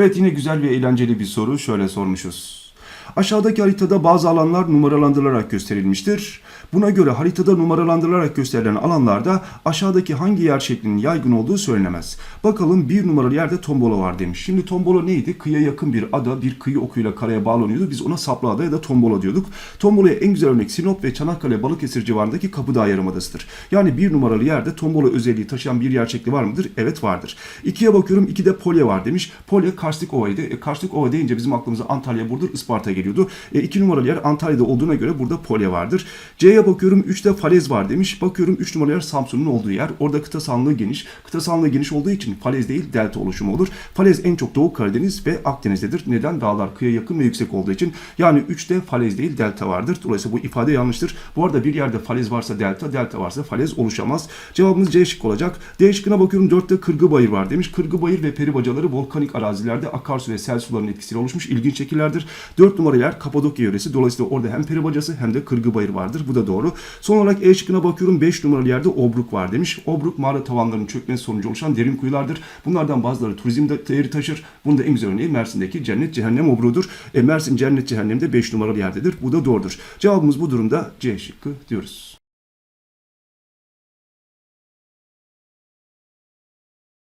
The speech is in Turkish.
Evet yine güzel ve eğlenceli bir soru şöyle sormuşuz. Aşağıdaki haritada bazı alanlar numaralandırılarak gösterilmiştir. Buna göre haritada numaralandırılarak gösterilen alanlarda aşağıdaki hangi yer şeklinin yaygın olduğu söylenemez. Bakalım bir numaralı yerde tombola var demiş. Şimdi tombola neydi? Kıyıya yakın bir ada, bir kıyı okuyla karaya bağlanıyordu. Biz ona saplı ada ya da tombola diyorduk. Tombola'ya en güzel örnek Sinop ve Çanakkale Balıkesir civarındaki Kapıdağ Yarımadası'dır. Yani bir numaralı yerde tombola özelliği taşıyan bir yer şekli var mıdır? Evet vardır. İkiye bakıyorum. İkide polye var demiş. Polye karstik ovaydı. E, karstik ova deyince bizim aklımıza Antalya, Burdur, Isparta geliyordu. E, iki numaralı yer Antalya'da olduğuna göre burada polye vardır. C'ye bakıyorum 3'te falez var demiş. Bakıyorum 3 numaralı yer Samsun'un olduğu yer. Orada kıta sahanlığı geniş. Kıta sahanlığı geniş olduğu için falez değil delta oluşumu olur. Falez en çok Doğu Karadeniz ve Akdeniz'dedir. Neden? Dağlar kıyıya yakın ve yüksek olduğu için. Yani 3'te falez değil delta vardır. Dolayısıyla bu ifade yanlıştır. Bu arada bir yerde falez varsa delta, delta varsa falez oluşamaz. Cevabımız C şık olacak. D şıkkına bakıyorum 4'te Kırgıbayır var demiş. Kırgıbayır ve peribacaları volkanik arazilerde akarsu ve sel sularının etkisiyle oluşmuş ilginç şekillerdir. 4 numaralı yer Kapadokya yöresi. Dolayısıyla orada hem peribacası hem de Kırgıbayır vardır. Bu da doğru. Son olarak E şıkkına bakıyorum 5 numaralı yerde Obruk var demiş. Obruk mağara tavanlarının çökmesi sonucu oluşan derin kuyulardır. Bunlardan bazıları turizm de- değeri taşır. Bunun da en güzel örneği Mersin'deki Cennet Cehennem Obruğu'dur. E, Mersin Cennet Cehennem'de 5 numaralı yerdedir. Bu da doğrudur. Cevabımız bu durumda C şıkkı diyoruz.